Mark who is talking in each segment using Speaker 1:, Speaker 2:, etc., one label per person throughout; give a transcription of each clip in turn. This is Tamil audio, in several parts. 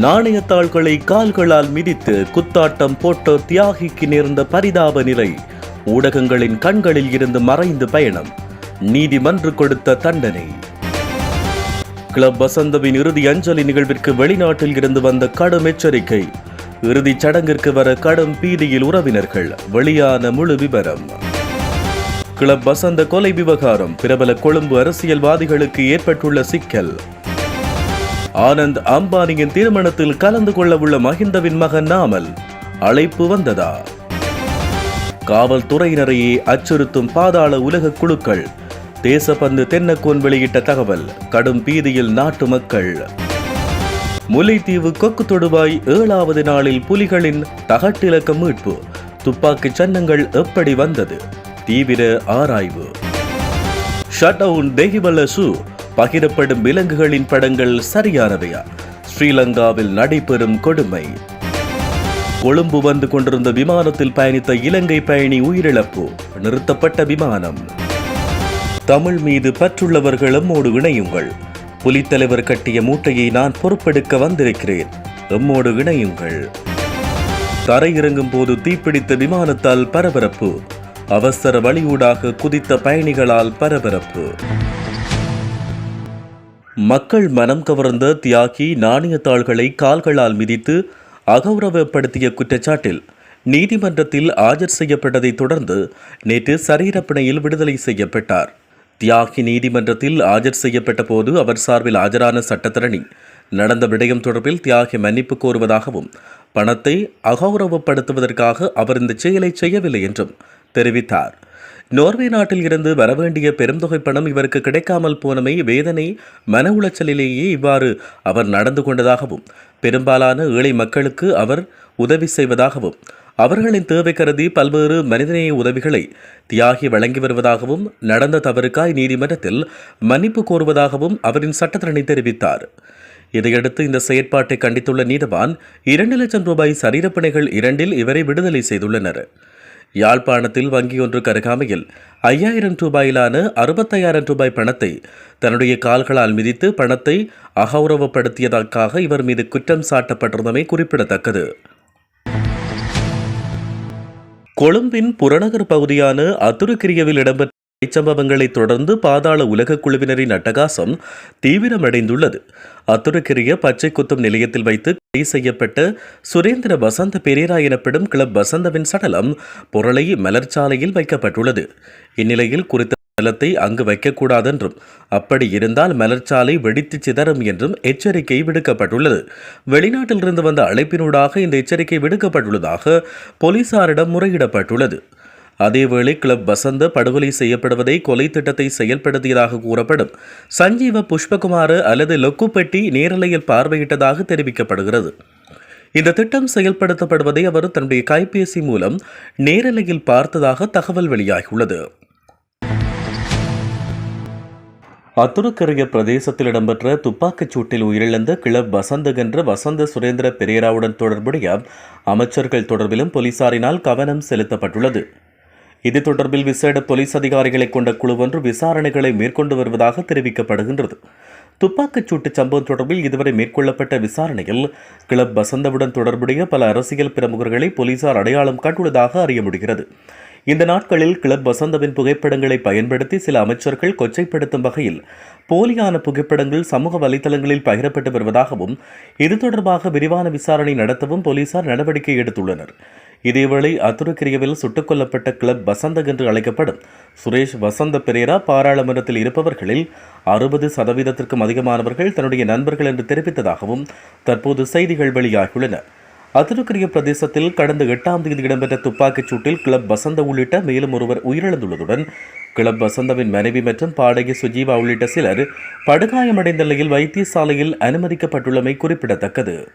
Speaker 1: நாணயத்தாள்களை கால்களால் மிதித்து குத்தாட்டம் போட்ட தியாகிக்கு நேர்ந்த பரிதாப நிலை. ஊடகங்களின் கண்களில் இருந்து மறைந்து பயணம். நீதிமன்று கொடுத்த தண்டனை. கிளப் வசந்தவின் இறுதி அஞ்சலி நிகழ்விற்கு வெளிநாட்டில் இருந்து வந்த கடும் எச்சரிக்கை. இறுதிச் சடங்கிற்கு வர கடும் பீதியில் உறவினர்கள். வெளியான முழு விவரம். கிளப் வசந்த கொலை விவகாரம். பிரபல கொழும்பு அரசியல்வாதிகளுக்கு ஏற்பட்டுள்ள சிக்கல். ஆனந்த் அம்பானியின் திருமணத்தில் கலந்து கொள்ளவுள்ள மஹிந்தவின் மகன் நாமல் அழைப்பு வந்ததா? காவல்துறையினரையே அச்சுறுத்தும் பாதாள உலக குழுக்கள் தேசப்பந்து தென்னக்கோன் வெளியிட்ட தகவல் கடும் பீதியில் நாட்டு மக்கள். முல்லைத்தீவு கொக்கு தொடுவாய் ஏழாவது நாளில் புலிகளின் தகட்டிலக்க மீட்பு துப்பாக்கி சன்னங்கள் எப்படி வந்தது? தீவிர ஆராய்வு. ஷட் டவுன் தெஹிவல்ல சூ பகிரப்படும் விலங்குகளின் படங்கள் சரியானவையா? ஸ்ரீலங்காவில் நடைபெறும் கொடுமை. கொழும்பு வந்து கொண்டிருந்த விமானத்தில் பயணித்த இலங்கை பயணி உயிரிழப்பு நிறுத்தப்பட்ட விமானம். தமிழ் மீது பற்றுள்ளவர்கள் எம்மோடு இணையுங்கள். புலித்தலைவர் கட்டிய மூட்டையை நான் பொறுப்பெடுக்க வந்திருக்கிறேன். எம்மோடு இணையுங்கள். தரையிறங்கும் போது தீப்பிடித்த விமானத்தால் பரபரப்பு. அவசர வழியூடாக குதித்த பயணிகளால் பரபரப்பு. மக்கள் மனம் கவர்ந்த தியாகி நாணயத்தாள்களை கால்களால் மிதித்து அகௌரவப்படுத்திய குற்றச்சாட்டில் நீதிமன்றத்தில் ஆஜர் செய்யப்பட்டதைத் தொடர்ந்து நேற்று சரீரப்பிணையில் விடுதலை செய்யப்பட்டார். தியாகி நீதிமன்றத்தில் ஆஜர் செய்யப்பட்ட போது அவர் சார்பில் ஆஜரான சட்டத்தரணி. நடந்த விடயம் தொடர்பில் தியாகி மன்னிப்பு கோருவதாகவும் பணத்தை அகௌரவப்படுத்துவதற்காக அவர் இந்த செயலை செய்யவில்லை என்றும் தெரிவித்தார். நோர்வே நாட்டில் இருந்து வரவேண்டிய பெருந்தொகை பணம் இவருக்கு கிடைக்காமல் போனமை வேதனை மன உளைச்சலிலேயே இவ்வாறு அவர் நடந்து கொண்டதாகவும் பெரும்பாலான ஏழை மக்களுக்கு அவர் உதவி செய்வதாகவும் அவர்களின் தேவை கருதி பல்வேறு மனிதநேய உதவிகளை தியாகி வழங்கி வருவதாகவும் நடந்த தவறுக்காய் நீதிமன்றத்தில் மன்னிப்பு கோருவதாகவும் அவரின் சட்டத்தரணி தெரிவித்தார். இதையடுத்து இந்த செயற்பாட்டை கண்டித்துள்ள நீதவான் இரண்டு லட்சம் ரூபாய் சரீரப்பணிகள் இரண்டில் இவரை விடுதலை செய்துள்ளனர். யாழ்ப்பாணத்தில் வங்கியொன்று கருகாமையில் ஐயாயிரம் ரூபாயிலான அறுபத்தையாயிரம் ரூபாய் பணத்தை தன்னுடைய கால்களால் மிதித்து பணத்தை அகௌரவப்படுத்தியதற்காக இவர் மீது குற்றம் சாட்டப்பட்டிருந்தமை குறிப்பிடத்தக்கது. கொழும்பின் புறநகர் பகுதியான அத்துருக்கிரியவில் இடம்பெற்ற சம்பவங்களை தொடர்ந்து பாதாள உலக குழுவினரின் அட்டகாசம் தீவிரமடைந்துள்ளது. அத்துருக்கிரிய பச்சை குத்தும் நிலையத்தில் வைத்து கைது செய்யப்பட்ட சுரேந்திர வசந்த பெரேரா எனப்படும் கிளப் வசந்தவின் சடலம் பொருளை மலர்ச்சாலையில் வைக்கப்பட்டுள்ளது. இந்நிலையில் குறித்த சடலத்தை அங்கு வைக்கக்கூடாதென்றும் அப்படி இருந்தால் மலர்ச்சாலை வெடித்து சிதறும் என்றும் எச்சரிக்கை விடுக்கப்பட்டுள்ளது. வெளிநாட்டிலிருந்து வந்த அழைப்பினூடாக இந்த எச்சரிக்கை விடுக்கப்பட்டுள்ளதாக போலீசாரிடம் முறையிடப்பட்டுள்ளது. அதேவேளை கிளப் வசந்த படுகொலை செய்யப்படுவதை கொலை திட்டத்தை செயல்படுத்தியதாக கூறப்படும். சஞ்சீவ புஷ்பகுமார் அல்லது லொக்குப்பெட்டி நேரலையில் பார்வையிட்டதாக தெரிவிக்கப்படுகிறது. இந்த திட்டம் செயல்படுத்தப்படுவதை அவர் தன்னுடைய கைபேசி மூலம் நேரலையில் பார்த்ததாக தகவல் வெளியாகியுள்ளது. அத்துருக்கரைய பிரதேசத்தில் இடம்பெற்ற துப்பாக்கிச் சூட்டில் உயிரிழந்த கிளப் வசந்த் என்ற வசந்த சுரேந்திர பெரேராவுடன் தொடர்புடைய அமைச்சர்கள் தொடர்பிலும் போலீசாரினால் கவனம் செலுத்தப்பட்டுள்ளது. இது தொடர்பில் விசேட போலீஸ் அதிகாரிகளை கொண்ட குழு ஒன்று விசாரணைகளை மேற்கொண்டு வருவதாக தெரிவிக்கப்படுகின்றது. துப்பாக்கிச் சூட்டு சம்பவம் தொடர்பில் இதுவரை மேற்கொள்ளப்பட்ட விசாரணையில் கிளப் வசந்தவுடன் தொடர்புடைய பல அரசியல் பிரமுகர்களை போலீசார் அடையாளம் காட்டுள்ளதாக அறிய முடிகிறது. இந்த நாட்களில் கிளப் வசந்தவின் புகைப்படங்களை பயன்படுத்தி சில அமைச்சர்கள் கொச்சைப்படுத்தும் வகையில் போலியான புகைப்படங்கள் சமூக வலைதளங்களில் பகிரப்பட்டு வருவதாகவும் இது தொடர்பாக விரிவான விசாரணை நடத்தவும் போலீசார் நடவடிக்கை எடுத்துள்ளனர். இதேவேளை அத்துருக்கிரியவில் சுட்டுக் கொல்லப்பட்ட கிளப் வசந்த என்று அழைக்கப்படும் சுரேஷ் வசந்த பெரேரா பாராளுமன்றத்தில் இருப்பவர்களில் அறுபது சதவீதத்திற்கும் அதிகமானவர்கள் தன்னுடைய நண்பர்கள் என்று தெரிவித்ததாகவும் தற்போது செய்திகள் வெளியாகியுள்ளன. அதிருக்கிரிய பிரதேசத்தில் கடந்த எட்டாம் தேதி இடம்பெற்ற துப்பாக்கிச் சூட்டில் கிளப் வசந்த உள்ளிட்ட மேலும் ஒருவர் உயிரிழந்துள்ளதுடன் கிளப் வசந்தவின் மனைவி மற்றும் பாடகி சுஜீவா உள்ளிட்ட சிலர் படுகாயமடைந்த நிலையில் வைத்தியசாலையில் அனுமதிக்கப்பட்டுள்ளமை குறிப்பிடத்தக்கது.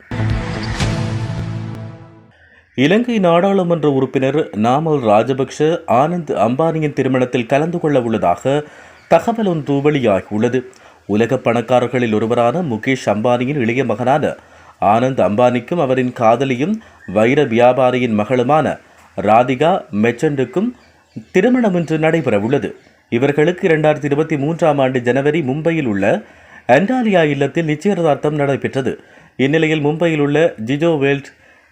Speaker 1: இலங்கை நாடாளுமன்ற உறுப்பினர் நாமல் ராஜபக்ஷ ஆனந்த் அம்பானியின் திருமணத்தில் கலந்து கொள்ள உள்ளதாக தகவல் ஒன்று வெளியாகியுள்ளது. உலக பணக்காரர்களில் ஒருவரான முகேஷ் அம்பானியின் இளைய மகனான ஆனந்த் அம்பானிக்கும் அவரின் காதலியும் வைர வியாபாரியின் மகளுமான ராதிகா மெச்சண்டுக்கும் திருமணம் இன்று நடைபெறவுள்ளது. இவர்களுக்கு இரண்டாயிரத்தி இருபத்தி மூன்றாம் ஆண்டு ஜனவரி மும்பையில் உள்ள அண்டாலியா இல்லத்தில் நிச்சயதார்த்தம் நடைபெற்றது. இந்நிலையில் மும்பையில் உள்ள ஜிஜோ வேல்ட்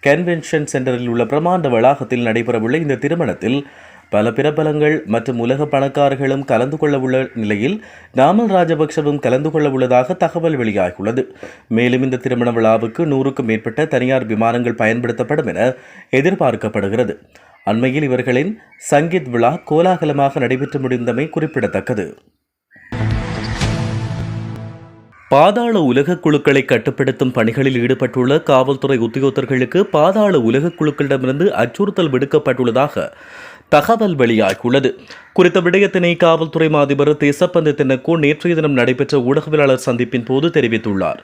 Speaker 1: கன்வென்ஷன் சென்டரில் உள்ள பிரமாண்ட வளாகத்தில் நடைபெறவுள்ள இந்த திருமணத்தில் பல பிரபலங்கள் மற்றும் உலக பணக்காரர்களும் கலந்து கொள்ள உள்ள நிலையில் நாமல் ராஜபக்சவும் கலந்து கொள்ள உள்ளதாக தகவல் வெளியாகியுள்ளது. மேலும் இந்த திருமண விழாவுக்கு நூறுக்கும் மேற்பட்ட தனியார் விமானங்கள் பயன்படுத்தப்படும் என எதிர்பார்க்கப்படுகிறது. அண்மையில் இவர்களின் சங்கீத் விழா கோலாகலமாக நடைபெற்று முடிந்தமை குறிப்பிடத்தக்கது. பாதாள உலக குழுக்களை கட்டுப்படுத்தும் பணிகளில் ஈடுபட்டுள்ள காவல்துறை உத்தியோகத்தர்களுக்கு பாதாள உலக குழுக்களிடமிருந்து அச்சுறுத்தல் விடுக்கப்பட்டுள்ளதாக தகவல் வெளியாகியுள்ளது. குறித்த விடயத்தினை காவல்துறை மாதிபர் தேசப்பந்து தினக்கு நேற்றைய தினம் நடைபெற்ற ஊடகவியலாளர் சந்திப்பின் போது தெரிவித்துள்ளார்.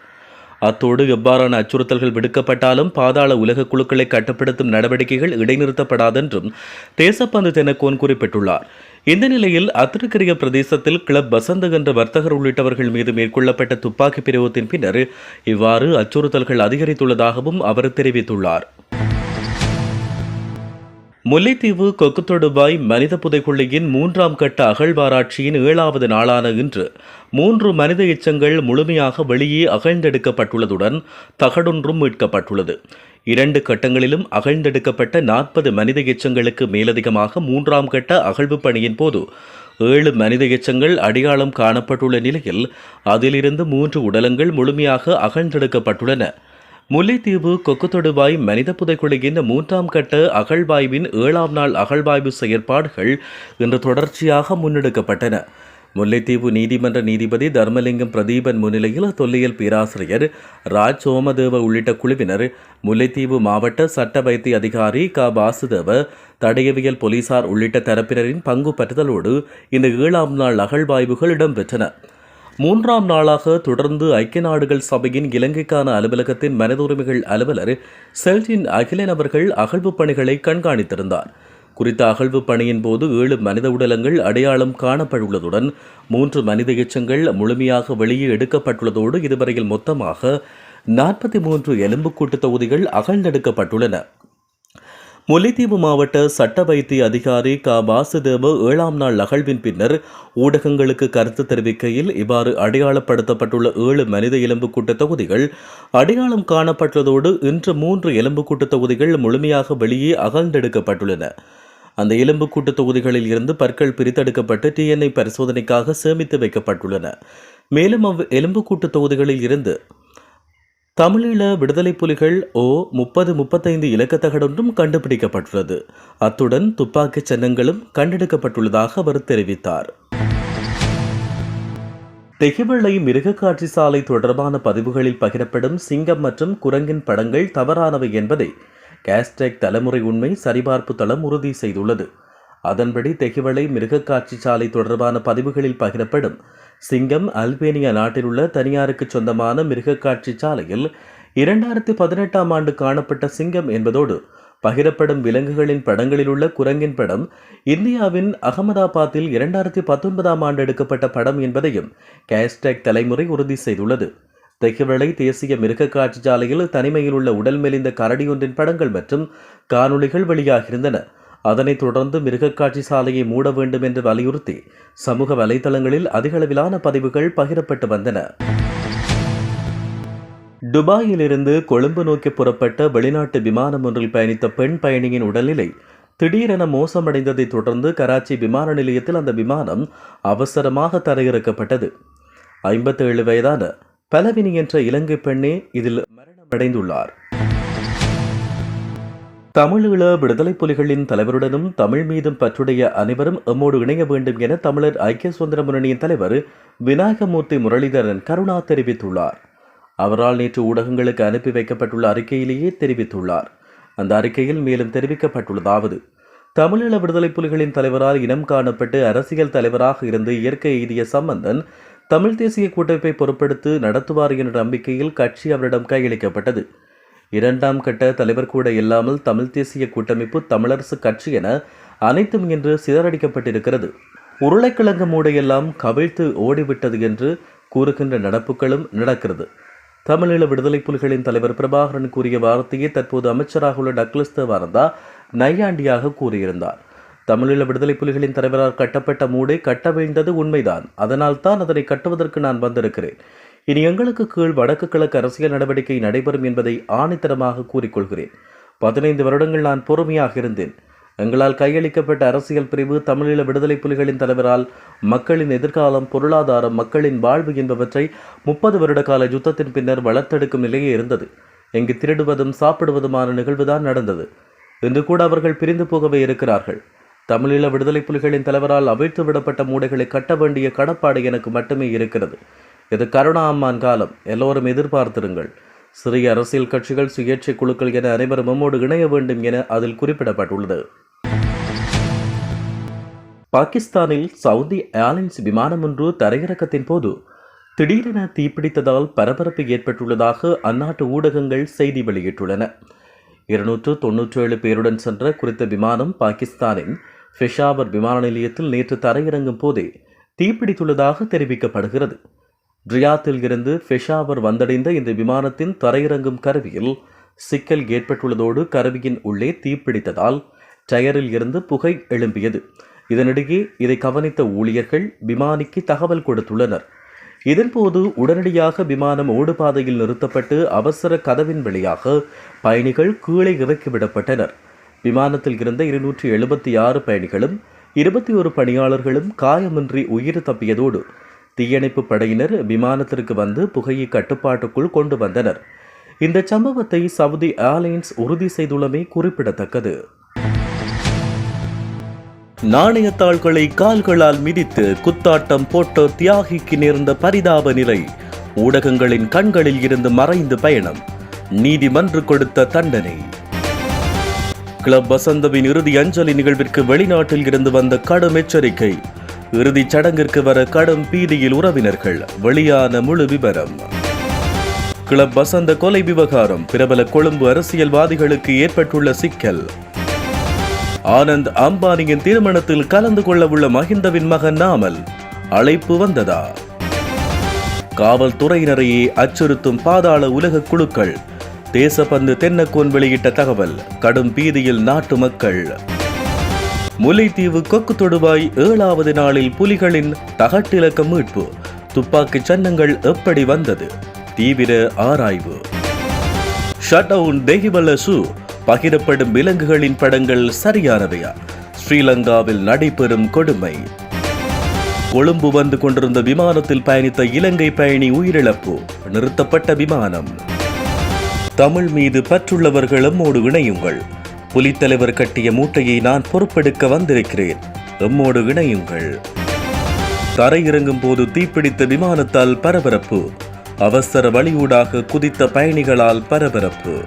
Speaker 1: அத்தோடு எவ்வாறான அச்சுறுத்தல்கள் விடுக்கப்பட்டாலும் பாதாள உலக குழுக்களை கட்டுப்படுத்தும் நடவடிக்கைகள் இடைநிறுத்தப்படாதென்றும் தேசப்பந்து தென்னக்கோன் குறிப்பிட்டுள்ளார். இந்த நிலையில் அத்திருக்கிரிய பிரதேசத்தில் கிளப் வசந்த என்ற வர்த்தகர் உள்ளிட்டவர்கள் மீது மேற்கொள்ளப்பட்ட துப்பாக்கி பிரயோகத்தின் பின்னர் இவ்வாறு அச்சுறுத்தல்கள் அதிகரித்துள்ளதாகவும் அவர் தெரிவித்துள்ளார். முல்லைத்தீவு கொக்குத்தொடுபாய் மனித புதைக்குழியின் மூன்றாம் கட்ட அகழ்வாராய்ச்சியின் ஏழாவது நாளான இன்று மூன்று மனித எச்சங்கள் முழுமையாக வெளியே அகழ்ந்தெடுக்கப்பட்டுள்ளதுடன் தகடொன்றும் மீட்கப்பட்டுள்ளது. இரண்டு கட்டங்களிலும் அகழ்ந்தெடுக்கப்பட்ட நாற்பது மனித எச்சங்களுக்கு மேலதிகமாக மூன்றாம் கட்ட அகழ்வு பணியின் போது ஏழு மனித எச்சங்கள் அடையாளம் காணப்பட்டுள்ள நிலையில் அதிலிருந்து மூன்று உடலங்கள் முழுமையாக அகழ்ந்தெடுக்கப்பட்டுள்ளன. முல்லைத்தீவு கொக்குத்தொடுவாய் மனித புதைக்குழியின் மூன்றாம் கட்ட அகழ்வாய்வின் ஏழாம் நாள் அகழ்வாய்வு செயற்பாடுகள் இன்று தொடர்ச்சியாக முன்னெடுக்கப்பட்டன. முல்லைத்தீவு நீதிமன்ற நீதிபதி தர்மலிங்கம் பிரதீபன் முன்னிலையில் தொல்லியல் பேராசிரியர் ராஜ் சோமதேவ உள்ளிட்ட குழுவினர் முல்லைத்தீவு மாவட்ட சட்ட வைத்திய அதிகாரி க. வாசுதேவ தடயவியல் போலீசார் உள்ளிட்ட தரப்பினரின் பங்கு பற்றுதலோடு இந்த ஏழாம் நாள் அகழ்வாய்வுகள் இடம்பெற்றன. மூன்றாம் நாளாக தொடர்ந்து ஐக்கிய நாடுகள் சபையின் இலங்கைக்கான அலுவலகத்தின் மனித உரிமைகள் அலுவலர் செல்டின் அகிலன் அவர்கள் அகழ்வு பணிகளை கண்காணித்திருந்தார். குறித்த அகழ்வு பணியின் போது ஏழு மனித உடலங்கள் அடையாளம் காணப்பட்டுள்ளதுடன் மூன்று மனித எச்சங்கள் முழுமையாக வெளியே எடுக்கப்பட்டுள்ளதோடு இதுவரையில் மொத்தமாக நாற்பத்தி மூன்று எலும்புக்கூட்டு தொகுதிகள் அகழ்ந்தெடுக்கப்பட்டுள்ளன. முல்லைத்தீவு மாவட்ட சட்ட வைத்திய அதிகாரி க. வாசுதேவ ஏழாம் நாள் அகழ்வின் பின்னர் ஊடகங்களுக்கு கருத்து தெரிவிக்கையில் இவ்வாறு அடையாளப்படுத்தப்பட்டுள்ள ஏழு மனித எலும்புக்கூட்ட தொகுதிகள் அடையாளம் காணப்பட்டதோடு இன்று மூன்று எலும்புக்கூட்ட தொகுதிகள் முழுமையாக வெளியே அகழ்ந்தெடுக்கப்பட்டுள்ளன. அந்த எலும்புக்கூட்டு தொகுதிகளில் இருந்து பற்கள் பிரித்தெடுக்கப்பட்டு டிஎன்ஐ பரிசோதனைக்காக சேமித்து வைக்கப்பட்டுள்ளன. மேலும் அவ் எலும்புக்கூட்டு தொகுதிகளில் இருந்து தமிழீழ விடுதலை புலிகள் ஓ முப்பது முப்பத்தைந்து இலக்கத்தகடொன்றும் கண்டுபிடிக்கப்பட்டுள்ளது. அத்துடன் துப்பாக்கிச் சின்னங்களும் கண்டெடுக்கப்பட்டுள்ளதாக அவர் தெரிவித்தார். தெகிவளை மிருகக்காட்சி சாலை தொடர்பான பதிவுகளில் பகிரப்படும் சிங்கம் மற்றும் குரங்கின் படங்கள் தவறானவை என்பதை கேஸ்டேக் தலைமுறை உண்மை சரிபார்ப்பு தளம் உறுதி செய்துள்ளது. அதன்படி தெகிவளை மிருகக்காட்சி சாலை தொடர்பான பதிவுகளில் பகிரப்படும் சிங்கம் அல்பேனியா நாட்டில் உள்ள தனியாருக்கு சொந்தமான மிருகக்காட்சி சாலையில் இரண்டாயிரத்தி பதினெட்டாம் ஆண்டு காணப்பட்ட சிங்கம் என்பதோடு பகிரப்படும் விலங்குகளின் படங்களில் உள்ள குரங்கின் படம் இந்தியாவின் அகமதாபாத்தில் இரண்டாயிரத்தி பத்தொன்பதாம் ஆண்டு எடுக்கப்பட்ட படம் என்பதையும் கேஸ்டேக் தலைமுறை உறுதி செய்துள்ளது. தெஹிவளை தேசிய மிருகக்காட்சி சாலையில் தனிமையில் உள்ள உடல் மெலிந்த கரடியொன்றின் படங்கள் மற்றும் காணொளிகள் வெளியாகியிருந்தன. அதனைத் தொடர்ந்து மிருகக்காட்சி சாலையை மூட வேண்டும் என்று வலியுறுத்தி சமூக வலைதளங்களில் அதிகளவிலான பதிவுகள் பகிரப்பட்டு வந்தன. துபாயிலிருந்து கொழும்பு நோக்கி புறப்பட்ட வெளிநாட்டு விமானம் ஒன்றில் பயணித்த பெண் பயணியின் உடல்நிலை திடீரென மோசமடைந்ததைத் தொடர்ந்து கராச்சி விமான நிலையத்தில் அந்த விமானம் அவசரமாக தரையிறக்கப்பட்டது. ஐம்பத்தேழு வயதான பலவினி என்ற இலங்கை பெண்ணே இதில் மரணமடைந்துள்ளார். தமிழீழ விடுதலை புலிகளின் தலைவருடனும் தமிழ் மீதும் பற்றுடைய அனைவரும் எம்மோடு இணைய வேண்டும் என தமிழர் ஐக்கிய சுதந்திர முன்னணியின் தலைவர் விநாயகமூர்த்தி முரளிதரன் கருணா தெரிவித்துள்ளார். அவரால் நேற்று ஊடகங்களுக்கு அனுப்பி வைக்கப்பட்டுள்ள அறிக்கையிலேயே தெரிவித்துள்ளார். அந்த அறிக்கையில் மேலும் தெரிவிக்கப்பட்டுள்ளதாவது தமிழீழ விடுதலை புலிகளின் தலைவரால் இனம் காணப்பட்டு அரசியல் தலைவராக இருந்து இயற்கை எய்திய சம்பந்தன் தமிழ் தேசிய கூட்டமைப்பை பொறுப்படுத்து நடத்துவார் என்ற நம்பிக்கையில் கட்சி அவரிடம் கையளிக்கப்பட்டது. இரண்டாம் கட்ட தலைவர் கூட இல்லாமல் தமிழ் தேசிய கூட்டமைப்பு தமிழரசு கட்சி என அனைத்தும் என்று சிதறடிக்கப்பட்டிருக்கிறது. உருளைக்கிழங்கு மூடையெல்லாம் கவிழ்த்து ஓடிவிட்டது என்று கூறுகின்ற நடப்புகளும் நடக்கிறது. தமிழீழ விடுதலை புலிகளின் தலைவர் பிரபாகரன் கூறிய வார்த்தையை தற்போது அமைச்சராக உள்ள டக்ளஸ் தேவானந்தா நையாண்டியாக கூறியிருந்தார். தமிழீழ விடுதலை புலிகளின் தலைவரால் கட்டப்பட்ட மூடை கட்ட வேண்டது உண்மைதான். அதனால் தான் அதனை கட்டுவதற்கு நான் வந்திருக்கிறேன். இனி எங்களுக்கு கீழ் வடக்கு கிழக்கு அரசியல் நடவடிக்கை நடைபெறும் என்பதை ஆணித்தரமாக கூறிக்கொள்கிறேன். பதினைந்து வருடங்கள் நான் பொறுமையாக இருந்தேன். எங்களால் கையளிக்கப்பட்ட அரசியல் பிரிவு தமிழீழ விடுதலை புலிகளின் தலைவரால் மக்களின் எதிர்காலம் பொருளாதாரம் மக்களின் வாழ்வு என்பவற்றை முப்பது வருட கால யுத்தத்தின் பின்னர் வளர்த்தெடுக்கும் நிலையே இருந்தது. எங்கு திருடுவதும் சாப்பிடுவதுமான நிகழ்வுதான் நடந்தது. இன்று கூட அவர்கள் பிரிந்து போகவே இருக்கிறார்கள். தமிழீழ விடுதலை புலிகளின் தலைவரால் அவிழ்த்து விடப்பட்ட மூடைகளை கட்ட வேண்டிய கடப்பாடு எனக்கு மட்டுமே இருக்கிறது. இது கருணா அம்மான் காலம். எல்லோரும் எதிர்பார்த்திருங்கள். சிறிய அரசியல் கட்சிகள் சுயேட்சை குழுக்கள் என அனைவரும் நம்மோடு இணைய வேண்டும் என அதில் குறிப்பிடப்பட்டுள்ளது. பாகிஸ்தானில் சவுதி ஏர்லைன்ஸ் விமானம் ஒன்று தரையிறக்கத்தின் போது திடீரென தீப்பிடித்ததால் பரபரப்பு ஏற்பட்டுள்ளதாக அந்நாட்டு ஊடகங்கள் செய்தி வெளியிட்டுள்ளன. இருநூற்று தொன்னூற்றி ஏழு பேருடன் சென்ற குறித்த விமானம் பாகிஸ்தானின் பெஷாவர் விமான நிலையத்தில் நேற்று தரையிறங்கும் போதே தீப்பிடித்துள்ளதாக தெரிவிக்கப்படுகிறது. ரியாத்தில் இருந்து பெஷாவர் வந்தடைந்த இந்த விமானத்தின் தரையிறங்கும் கருவியில் சிக்கல் ஏற்பட்டுள்ளதோடு கருவியின் உள்ளே தீப்பிடித்ததால் டயரில் இருந்து புகை எழும்பியது. இதனிடையே இதை கவனித்த ஊழியர்கள் விமானிக்கு தகவல் கொடுத்துள்ளனர். இதன்போது உடனடியாக விமானம் ஓடுபாதையில் நிறுத்தப்பட்டு அவசர கதவின் வழியாக பயணிகள் கீழே இறக்கிவிடப்பட்டனர் விமானத்தில் இருந்த இருநூற்றி எழுபத்தி ஆறு பயணிகளும் இருபத்தி ஒரு பணியாளர்களும் காயமின்றி உயிர் தப்பியதோடு தீயணைப்பு படையினர் விமானத்திற்கு வந்து புகையை கட்டுப்பாட்டுக்குள் கொண்டு வந்தனர். இந்த சம்பவத்தை சவுதி ஏர்லைன்ஸ் உறுதி செய்துள்ளமை குறிப்பிடத்தக்கது. நாணயத்தாள்களை கால்களால் மிதித்து குத்தாட்டம் போட்ட தியாகிக்கு நேர்ந்த பரிதாப நிலை ஊடகங்களின் கண்களில் இருந்து மறைந்து பயணம் நீதிமன்று கொடுத்த தண்டனை. கிளப் வசந்தவின் இறுதி அஞ்சலி நிகழ்விற்கு வெளிநாட்டில் இருந்து வந்த கடும் எச்சரிக்கை இறுதிச் சடங்கிற்கு வர கடும் பீதியில் உறவினர்கள். வெளியான முழு விவரம் கிளப் வசந்த கொலை விவகாரம். பிரபல கொழும்பு அரசியல்வாதிகளுக்கு ஏற்பட்டுள்ள சிக்கல். ஆனந்த் அம்பானியின் திருமணத்தில் கலந்து கொள்ளவுள்ள மஹிந்தவின் மகன் நாமல். அழைப்பு வந்ததா? காவல்துறையினரையே அச்சுறுத்தும் பாதாள உலக குழுக்கள். தேசப்பந்து தென்னக்கோன் வெளியிட்ட தகவல். கடும் பீதியில் நாட்டு மக்கள். முல்லைத்தீவு கொக்கு தொடுவாய் ஏழாவது நாளில் புலிகளின் தகட்டிலக்க மீட்பு. துப்பாக்கி சன்னங்கள் எப்படி வந்தது? தீவிர ஆராய்வு. ஷட் டவுன் தெஹிவல்ல சு. பகிரப்படும் விலங்குகளின் படங்கள் சரியானவையா? ஸ்ரீலங்காவில் நடைபெறும் கொடுமை. கொழும்பு வந்து கொண்டிருந்த விமானத்தில் பயணித்த இலங்கை பயணி உயிரிழப்பு. நிறுத்தப்பட்ட விமானம். தமிழ் மீது பற்றுள்ளவர்கள் எம்மோடு இணையுங்கள். புலித்தலைவர் கட்டிய மூட்டையை நான் பொறுப்பெடுக்க வந்திருக்கிறேன். எம்மோடு இணையுங்கள். தரையிறங்கும் போது தீப்பிடித்த விமானத்தால் பரபரப்பு. அவசர வழியூடாக குதித்த பயணிகளால் பரபரப்பு.